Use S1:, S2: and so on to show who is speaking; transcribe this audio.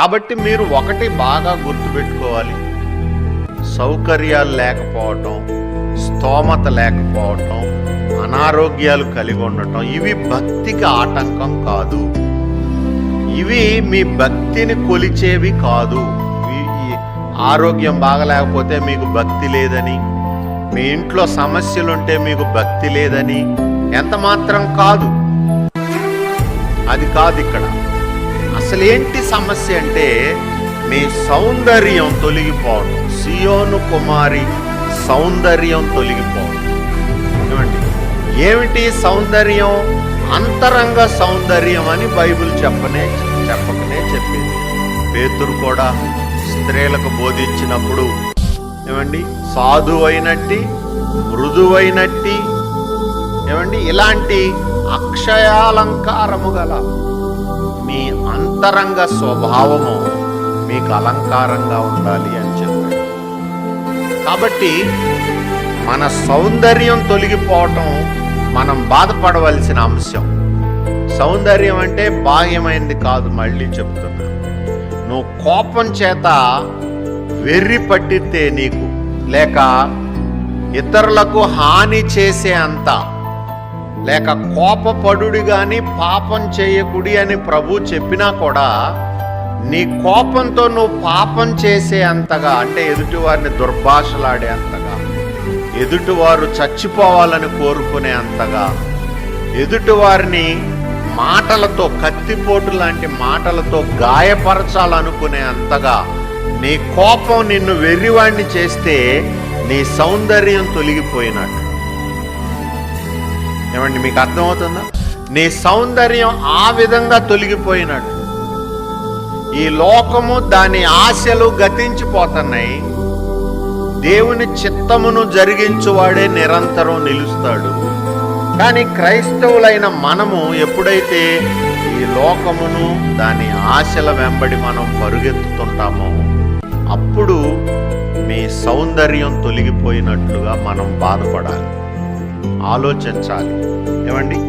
S1: కాబట్టి మీరు ఒకటి బాగా గుర్తుపెట్టుకోవాలి. సౌకర్యాలు లేకపోవటం స్తోమత లేకపోవటం అనారోగ్యాలు కలిగి ఉండటం ఇవి భక్తికి ఆటంకం కాదు. ఇవి మీ భక్తిని కొలిచేవి కాదు. ఆరోగ్యం బాగలేకపోతే మీకు భక్తి లేదని మీ ఇంట్లో సమస్యలుంటే మీకు భక్తి లేదని ఎంత మాత్రం కాదు. అది కాదు ఇక్కడ. అసలు ఏంటి సమస్య అంటే మీ సౌందర్యం తొలగిపోవడం. సియోను కుమారి సౌందర్యం తొలగిపోవడం. ఏమండి? ఏమిటి సౌందర్యం? అంతరంగ సౌందర్యం అని బైబిల్ చెప్పనే చెప్పకనే చెప్పింది. పేతురు కూడా స్త్రీలకు బోధించినప్పుడు ఏమండి? సాధువైనట్టి మృదువైనట్టి ఏమండి? ఇలాంటి అక్షయాలంకారము గల అంతరంగ స్వభావము మీకు అలంకారంగా ఉండాలి అని చెప్పాడు. కాబట్టి మన సౌందర్యం తొలగిపోవటం మనం బాధపడవలసిన అంశం. సౌందర్యం అంటే బాహ్యమైనది కాదు మళ్ళీ చెప్తున్నా. నువ్వు కోపం చేత వెర్రి పట్టితే నీకు లేక ఇతరులకు హాని చేసే అంత లేక కోపపడుడి గాని పాపం చేయకుడి అని ప్రభు చెప్పినా కూడా నీ కోపంతో నువ్వు పాపం చేసే అంతగా అంటే ఎదుటివారిని దుర్భాషలాడే అంతగా ఎదుటివారు చచ్చిపోవాలని కోరుకునే అంతగా ఎదుటివారిని మాటలతో కత్తిపోటు లాంటి మాటలతో గాయపరచాలనుకునే అంతగా నీ కోపం నిన్ను వెర్రివాణ్ణి చేస్తే నీ సౌందర్యం తొలగిపోయినట్టు. ఏమండి మీకు అర్థమవుతుందా? నీ సౌందర్యం ఆ విధంగా తొలగిపోయినట్టు ఈ లోకము దాని ఆశలు గతించిపోతున్నాయి. దేవుని చిత్తమును జరిగించువాడే నిరంతరం నిలుస్తాడు. కానీ క్రైస్తవులైన మనము ఎప్పుడైతే ఈ లోకమును దాని ఆశల వెంబడి మనం పరుగెత్తుతుంటామో అప్పుడు మీ సౌందర్యం తొలగిపోయినట్లుగా మనం బాధపడాలి. ఆలోచించాలి. ఏమండి?